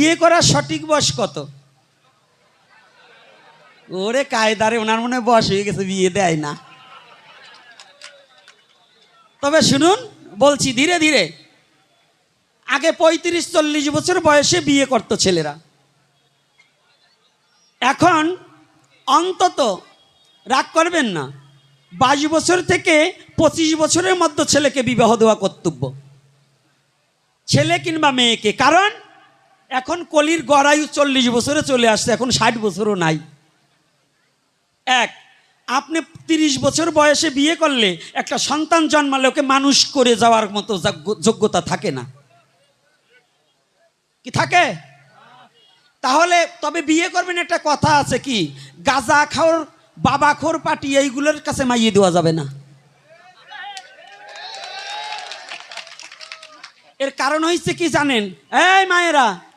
বিয়ে করার সঠিক বয়স কত? ওরে কায়দারে, ওনার মনে বয়স হয়ে গেছে, বিয়ে দেয় না। তবে শুনুন, বলছি ধীরে ধীরে। আগে পঁয়ত্রিশ, চল্লিশ বছর বয়সে বিয়ে করতো ছেলেরা। এখন অন্তত, রাগ করবেন না, বাইশ বছর থেকে পঁচিশ বছরের মধ্যে ছেলেকে বিবাহ দেওয়া কর্তব্য। ছেলে কিংবা মেয়েকে, কারণ এখন কলির গড়ায়ু চল্লিশ বছরে চলে আসছে, এখন ষাট বছরও নাই। এক, আপনি তিরিশ বছর বয়সে বিয়ে করলে একটা সন্তান জন্মালে ওকে মানুষ করে যাওয়ার মতো যোগ্য- যোগ্যতা থাকে না। কি থাকে? তাহলে তবে বিয়ে করবেন একটা কথা আছে কি, গাজা খাওয়ার বাবা খোর পাটি এইগুলোর কাছে মাইয়ে দেওয়া যাবে না। এর কারণ হয়েছে কি জানেন? এই মায়েরা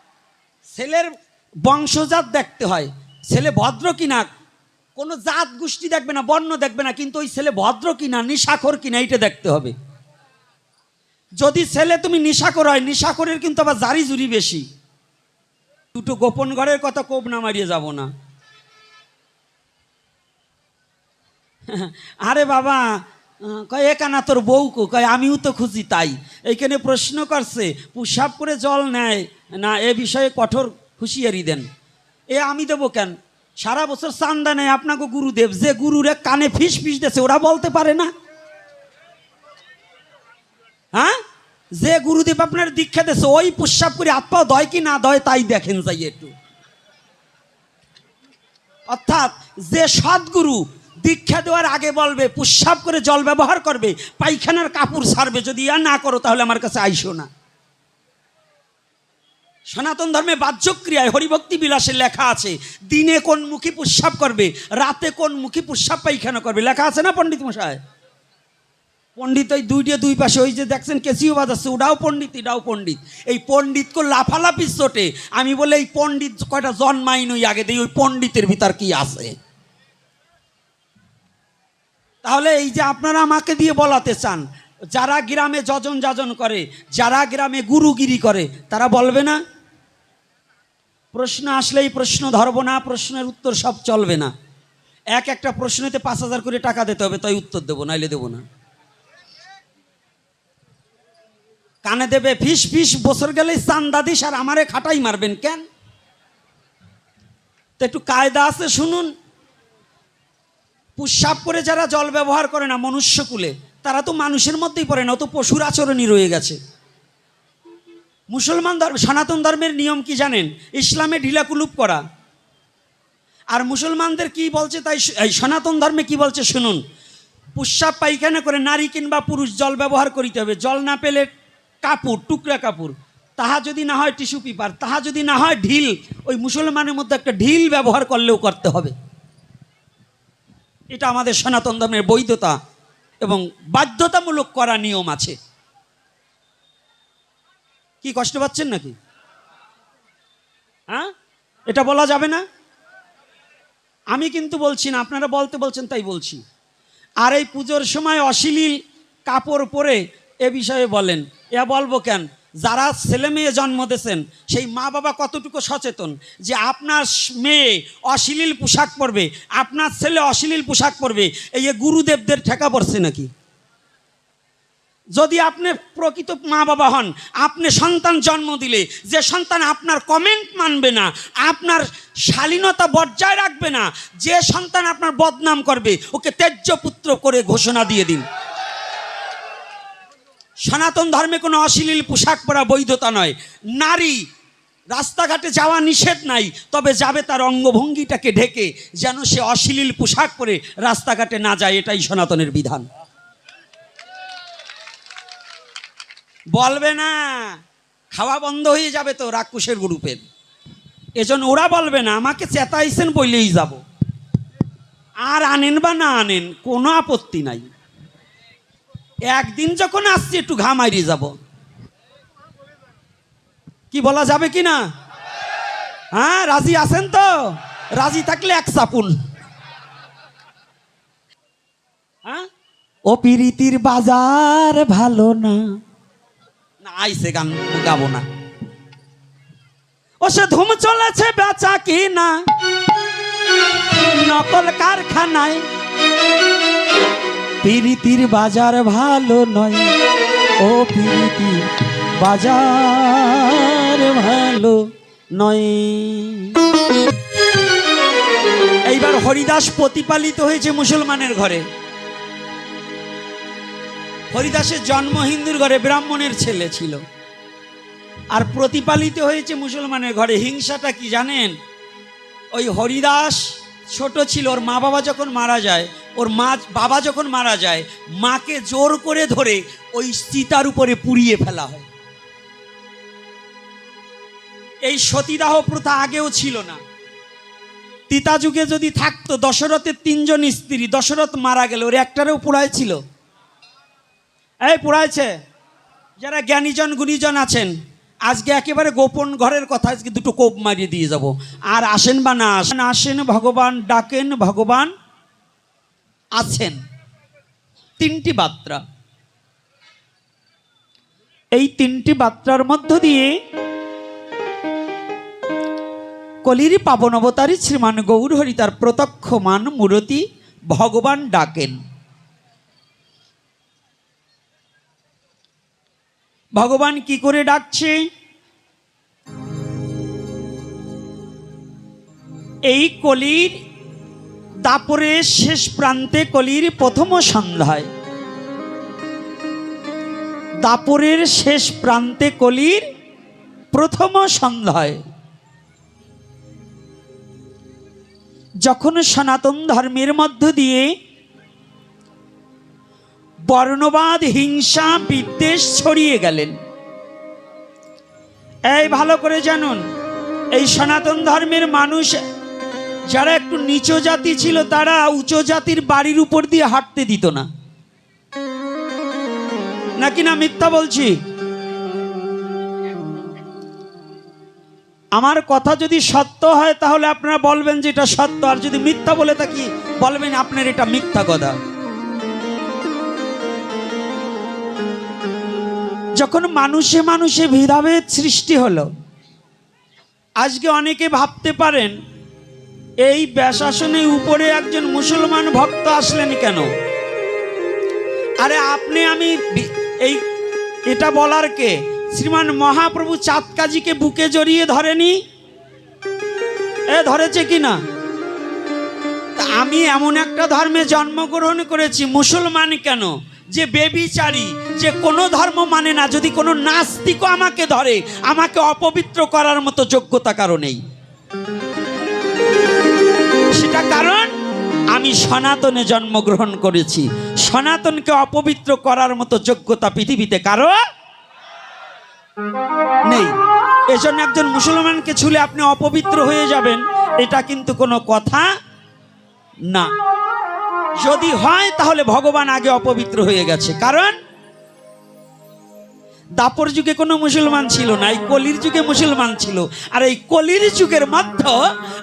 ছেলের বংশজাত দেখতে হয়। ছেলে ভদ্র কিনা, কোনো জাত গোষ্ঠী দেখবে না, বর্ণ দেখবে না, কিন্তু ওই ছেলে ভদ্র কিনা, নিশাখর কিনা, এইটা দেখতে হবে। যদি ছেলে তুমি নিশাখর হয়, নিশাখরের কিন্তু আবার জারি জুরি বেশি। দুটো গোপন ঘরের কথা কোপ না মারিয়ে যাব না। আরে বাবা কয় একানা তোর বউ কো কয়, আমিও তো খুঁজি তাই। এইখানে প্রশ্ন করছে পুষাপ করে জল নেয় না, এ বিষয়ে কঠোর হুঁশিয়ারি দেন। এ আমি দেবো কেন? সারা বছর চান্দা নেয় আপনাকে গুরুদেব, যে গুরুরে কানে ফিস ফিস দেছে, ওরা বলতে পারে না। হ্যাঁ? যে গুরুদেব আপনার দীক্ষা দিয়েছে ওই পুষ্পাপ করে হাত পাও দয় কি না দয় তাই দেখেন যাই একটু। অর্থাৎ যে সদ্গুরু দীক্ষা দেওয়ার আগে বলবে, পুষ্পাপ করে জল ব্যবহার করবে, পায়খানার কাপড় সারবে, যদি ইয়া না করো তাহলে আমার কাছে আইসো না। সনাতন ধর্মে বাহ্যক্রিয়ায় হরিভক্তি বিলাসে লেখা আছে, দিনে কোন মুখী পুষ্পাপ করবে, রাতে কোন মুখী পুষ্পাপ পায়খানা করবে, লেখা আছে না পণ্ডিত মশাই? পণ্ডিত ওই দুইটা দুই পাশে, ওই যে দেখছেন কেসিও বাজাচ্ছে ওটাও পণ্ডিত, এটাও পণ্ডিত। এই পণ্ডিতকে লাফালাফি চোটে আমি বলে এই পণ্ডিত কয়টা জন্মাই নই আগে দিই ওই পণ্ডিতের ভিতর কি আছে? তাহলে এই যে আপনারা আমাকে দিয়ে বলাতে চান, যারা গ্রামে যজন যাজন করে, যারা গ্রামে গুরুগিরি করে, তারা বলবে না? প্রশ্ন আসলেই প্রশ্ন ধরবো না, প্রশ্নের উত্তর সব চলবে না। এক একটা প্রশ্নতে পাঁচ হাজার করে টাকা দিতে হবে, তাই উত্তর দেবো, নাইলে দেবো না। কানে দেবে, ফিস ফিস, বছর গেলেই চান্দা দিস, আর আমারে খাটাই মারবেন কেন? তো একটু কায়দা আছে, শুনুন। পুষ্পাপ করে যারা জল ব্যবহার করে না মনুষ্যকুলে তারা তো মানুষের মধ্যেই পড়ে না তো পশুর আচরণই রয়ে গেছে। মুসলমান ধর্ম, সনাতন ধর্মের নিয়ম কি জানেন? ইসলামে ঢিলাকুলুপ করা। আর মুসলমানদের কি বলছে তাই সনাতন ধর্মে কি বলছে শুনুন। পুষ্পাপ পায়খানা করে নারী কিংবা পুরুষ জল ব্যবহার করিতে হবে। জল না পেলে কাপড়, টুকরা কাপড়, তাহা যদি না হয় টিস্যু পেপার, তাহা যদি না হয় ঢিল, ওই মুসলমানের মধ্যে একটা ঢিল ব্যবহার করলেও করতে হবে। এটা আমাদের সনাতন ধর্মের বৈধতা এবং বাধ্যতামূলক করা নিয়ম আছে। কি কষ্ট পাচ্ছেন নাকি? হ্যাঁ? এটা বলা যাবে না? আমি কিন্তু বলছি না, আপনারা বলতে বলছেন তাই বলছি। আর এই পুজোর সময় অশ্লীল কাপড় পরে এ বিষয়ে বলেন। এ বলব কেন? যারা ছেলে মেয়ে জন্ম দিয়েছেন, সেই মা বাবা কতটুকু সচেতন যে আপনার মেয়ে অশ্লীল পোশাক পরবে, আপনার ছেলে অশ্লীল পোশাক পরবে, এই গুরুদেবদের ঠেকা পড়ছে নাকি? যদি আপনি প্রকৃত মা বাবা হন, আপনি সন্তান জন্ম দিলে, যে সন্তান আপনার কমেন্ট মানবে না, আপনার শালীনতা বজায় রাখবে না, যে সন্তান আপনার বদনাম করবে, ওকে তেজ্য পুত্র করে ঘোষণা দিয়ে দিন। সনাতন ধর্মে কোনো অশ্লীল পোশাক পরা বৈধতা নয়। নারী রাস্তাঘাটে যাওয়া নিষেধ নাই, তবে যাবে তার অঙ্গভঙ্গিটাকে ঢেকে যেন সে অশ্লীল পোশাক পরে রাস্তাঘাটে না যায়, এটাই সনাতনের বিধান। বলবে না, খাওয়া বন্ধ হয়ে যাবে তো রাক্ষসের গ্রুপের। এজন্য ওরা বলবে না, আমাকে চেতাইছেন বললেই যাব। আর আনেন বা না আনেন, কোনো আপত্তি নাই। একদিন যখন আসছি, একটু ঘা মারিয়ে যাব। কি বলা যাবে কি না? হ্যাঁ রাজি আছেন তো? রাজি থাকলে এক চাপুন। হ্যাঁ? ও পিরিতির বাজার ভালো না। না, আইসে গান গাবো না। ও সে ধুম চলেছে বেচা কি না নকল কারখানায়। পিরিতির বাজার ভালো নয়। ও পিরিতির বাজার ভালো নয়। এইবার হরিদাস প্রতিপালিত হয়েছে মুসলমানের ঘরে। হরিদাসের জন্ম হিন্দুর ঘরে, ব্রাহ্মণের ছেলে ছিল। আর প্রতিপালিত হয়েছে মুসলমানের ঘরে। হিংসাটা কি জানেন? ওই হরিদাস ছোট ছিল, ওর মা বাবা যখন মারা যায়, ওর মা, বাবা যখন মারা যায়, মাকে জোর করে ধরে ওই চিতার উপরে পুড়িয়ে ফেলা হয়। এই সতীদাহ প্রথা আগেও ছিল না। তিতা যুগে যদি থাকতো দশরথের তিনজন স্ত্রী, দশরথ মারা গেল, ওর একটারেও পোড়ায় ছিল। এই পোড়াইছে? যারা জ্ঞানীজন, গুণীজন আছেন আজকে একেবারে গোপন ঘরের কথা, আজকে দুটো কোপ মারিয়ে দিয়ে যাব। আর আসেন বা না আসেন? আসেন, ভগবান ডাকেন, ভগবান আছেন। তিনটি বার্তা এই তিনটি বার্তার মধ্য দিয়ে কলির পাবন অবতারী শ্রীমান গৌর হরি তার প্রত্যক্ষ মান, মূরতি ভগবান ডাকেন। ভগবান কি করে ডাকছে? এই কলির দাপরের শেষ প্রান্তে কলির প্রথম সন্ধ্যায়। দাপরের শেষ প্রান্তে কলির প্রথম সন্ধ্যায়। যখন সনাতন ধর্মের মধ্য দিয়ে বর্ণবাদ, হিংসা, বিদ্বেষ ছড়িয়ে গেলেন। এই ভালো করে জানুন, এই সনাতন ধর্মের মানুষ, যারা একটু নিচ জাতি ছিল, তারা উচ্চ জাতির বাড়ির উপর দিয়ে হাঁটতে দিত না। নাকি না মিথ্যা বলছি? আমার কথা যদি সত্য হয়, তাহলে আপনারা বলবেন যে এটা সত্য, আর যদি মিথ্যা বলে থাকি, বলবেন আপনার এটা মিথ্যা কথা। যখন মানুষে মানুষে ভেদাভেদ সৃষ্টি হলো, আজকে অনেকে ভাবতে পারেন, এই ব্যাসাসনে উপরে একজন মুসলমান ভক্ত আসলেন কেন? আরে আপনি আমি এই এটা বলার কে? শ্রীমান মহাপ্রভু চাঁদ কাজীকে বুকে জড়িয়ে ধরেনি? এ ধরেছে কি না আমি এমন একটা ধর্মে জন্মগ্রহণ করেছি, মুসলমান কেন? যে বেবিচারী, যে কোনো ধর্ম মানে না, যদি কোনো নাস্তিকও আমাকে ধরে, আমাকে অপবিত্র করার মতো যোগ্যতা কারও নেই। সেটা কারণ আমি সনাতনে জন্মগ্রহণ করেছি। সনাতনকে অপবিত্র করার মতো যোগ্যতা পৃথিবীতে কারও নেই। এজন্য একজন মুসলমানকে ছুলে আপনি অপবিত্র হয়ে যাবেন, এটা কিন্তু কোনো কথা না। যদি হয়, তাহলে ভগবান আগে অপবিত্র হয়ে গেছে। কারণ, দাপর যুগে কোনো মুসলমান ছিল না, এই কলির যুগে মুসলমান ছিল। আর এই কলির যুগের মধ্যে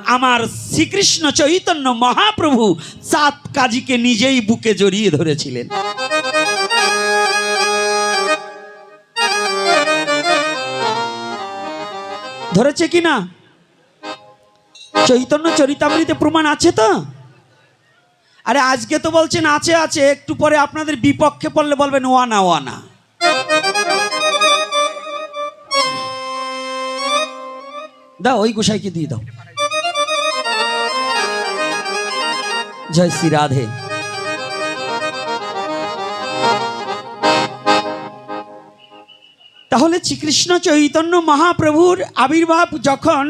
আমার শ্রীকৃষ্ণ চৈতন্য মহাপ্রভু চাঁদ কাজীকে নিজেই বুকে জড়িয়ে ধরেছিলেন। ধরেছে কি না চৈতন্য চরিতামৃতে প্রমাণ আছে তো? আরে আজকে তো বলছেন আছে আছে, একটু পরে আপনাদের বিপক্ষে পড়লে বলবেন ওয়ানা ওয়ানা। দাও, ওই গোসাইকে দিয়ে দাও। জয় শ্রী রাধে। তাহলে শ্রীকৃষ্ণ চৈতন্য মহাপ্রভুর আবির্ভাব যখন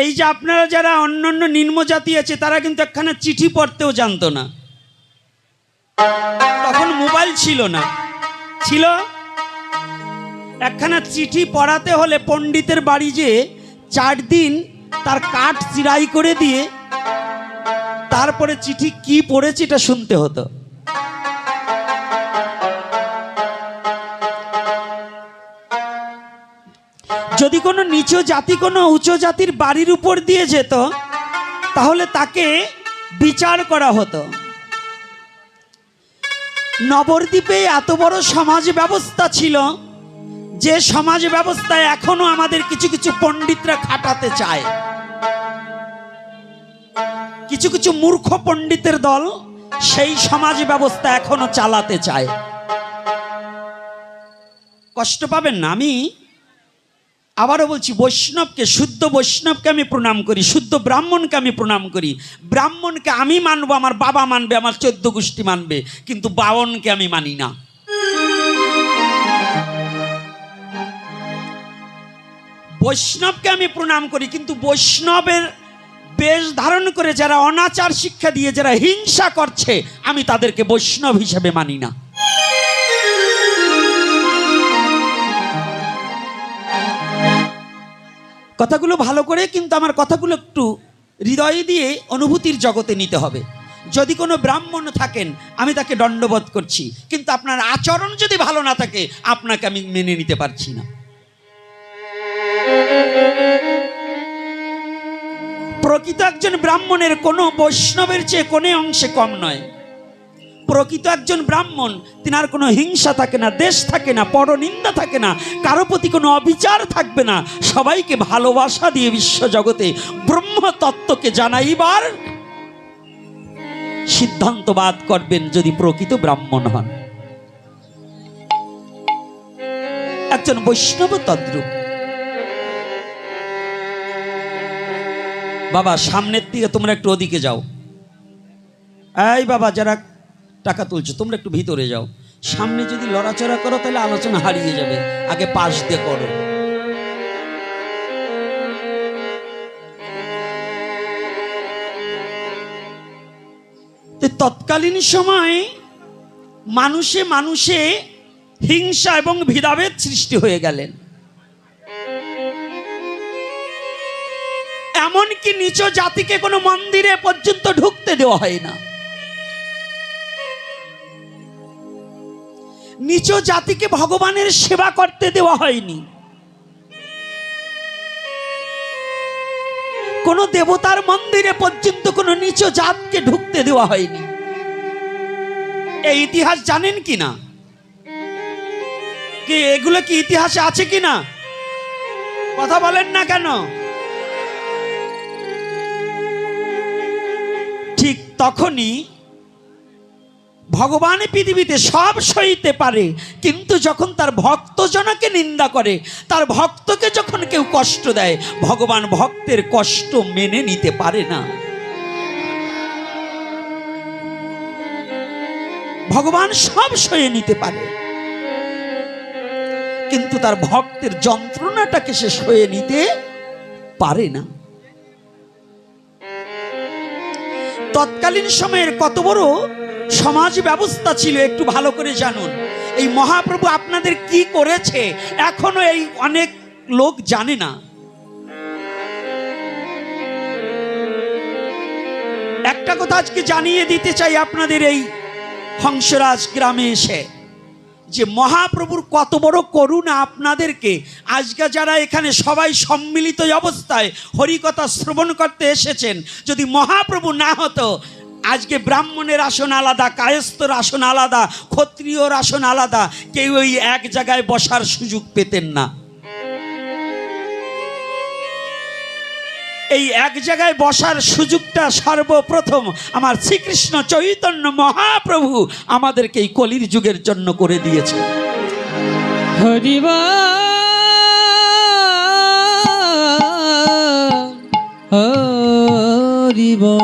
এই যে আপনারা যারা অন্য অন্য নিম্ন জাতি আছে, তারা কিন্তু একখানা চিঠি পড়তেও জানতো না। তখন মোবাইল ছিল না। ছিল? একখানা চিঠি পড়াতে হলে পণ্ডিতের বাড়ি যে চার দিন তার কাঠ চিরাই করে দিয়ে তারপরে চিঠি কি পড়েছে এটা শুনতে হতো। যদি কোনো নিচ জাতি কোনো উচ্চ জাতির বাড়ির উপর দিয়ে যেত, তাহলে তাকে বিচার করা হতো। নবদ্বীপে এত বড় সমাজ ব্যবস্থা ছিল যে সমাজ ব্যবস্থায় এখনও আমাদের কিছু কিছু পণ্ডিতরা খাটাতে চায়। কিছু কিছু মূর্খ পণ্ডিতের দল সেই সমাজ ব্যবস্থা এখনও চালাতে চায়। কষ্ট পাবেন না, আমি আবারও বলছি, বৈষ্ণবকে, শুদ্ধ বৈষ্ণবকে আমি প্রণাম করি, শুদ্ধ ব্রাহ্মণকে আমি প্রণাম করি। ব্রাহ্মণকে আমি মানবো, আমার বাবা মানবে, আমার চোদ্দ গোষ্ঠী মানবে, কিন্তু বাবনকে আমি মানি না। বৈষ্ণবকে আমি প্রণাম করি, কিন্তু বৈষ্ণবের বেশ ধারণ করে যারা অনাচার শিক্ষা দিয়ে, যারা হিংসা করছে, আমি তাদেরকে বৈষ্ণব হিসেবে মানি না। কথাগুলো ভালো করে, কিন্তু আমার কথাগুলো একটু হৃদয় দিয়ে অনুভূতির জগতে নিতে হবে। যদি কোনো ব্রাহ্মণ থাকেন, আমি তাকে দণ্ডবোধ করছি। কিন্তু আপনার আচরণ যদি ভালো না থাকে, আপনাকে আমি মেনে নিতে পারছি না। প্রকৃত একজন ব্রাহ্মণের কোনো বৈষ্ণবের চেয়ে কোনো অংশে কম নয়। প্রকৃত একজন ব্রাহ্মণ, তিনার কোনো হিংসা থাকে না, দেশ থাকে না, পরনিন্দা থাকে না, কারও প্রতি কোনো অবিচার থাকবে না। সবাইকে ভালোবাসা দিয়ে বিশ্ব জগতে ব্রহ্ম তত্ত্বকে জানাইবার সিদ্ধান্তবাদ করবেন যদি প্রকৃত ব্রাহ্মণ হন। একজন বৈষ্ণব তদ্রুপ। বাবা, সামনের দিকে তোমরা একটু ওদিকে যাও। এই বাবা, যারা টাকা তুলছো, তোমরা একটু ভিতরে যাও। সামনে যদি লড়াচড়া করো, তাহলে আলোচনা হারিয়ে যাবে। আগে পাশ দিয়ে করো। তৎকালীন সময় মানুষে মানুষে হিংসা এবং ভেদাভেদ সৃষ্টি হয়ে গেলেন। এমনকি নিচ জাতিকে কোনো মন্দিরে পর্যন্ত ঢুকতে দেওয়া হয় না। নিচ জাতিকে ভগবানের সেবা করতে দেওয়া হয়নি। কোন দেবতার মন্দিরে পর্যন্ত কোনো নিচ জাতকে ঢুকতে দেওয়া হয়নি। এই ইতিহাস জানেন কি না? কি এগুলো কি ইতিহাসে আছে কি না? কথা বলেন না কেন? ঠিক তখনই ভগবান পৃথিবীতে সব সইতে পারে, কিন্তু যখন তার ভক্তজনকে নিন্দা করে, তার ভক্তকে যখন কেউ কষ্ট দেয়, ভগবান ভক্তের কষ্ট মেনে নিতে পারে না। ভগবান সব সয়ে নিতে পারে, কিন্তু তার ভক্তের যন্ত্রণাটাকে সে সয়ে নিতে পারে না। তৎকালীন সময়ের কত বড় সমাজ ব্যবস্থা ছিল, একটু ভালো করে জানুন। এই মহাপ্রভু আপনাদের কি করেছে? এখনও এই অনেক লোক জানে না। একটা কথা আজকে জানিয়ে দিতে চাই আপনাদের এই হংসরাজ গ্রামে এসে, যে মহাপ্রভুর কত বড় করুণা আপনাদেরকে। আজকে যারা এখানে সবাই সম্মিলিত অবস্থায় হরিকথা শ্রবণ করতে এসেছেন, যদি মহাপ্রভু না হতো আজকে ব্রাহ্মণের আসন আলাদা, কায়স্থর আসন আলাদা, ক্ষত্রিয়র আসন আলাদা। কেউ ওই এক জায়গায় বসার সুযোগ পেতেন না। এই এক জায়গায় বসার সুযোগটা সর্বপ্রথম আমার শ্রীকৃষ্ণ চৈতন্য মহাপ্রভু আমাদেরকে এই কলির যুগের জন্য করে দিয়েছে হরিবা হরিবা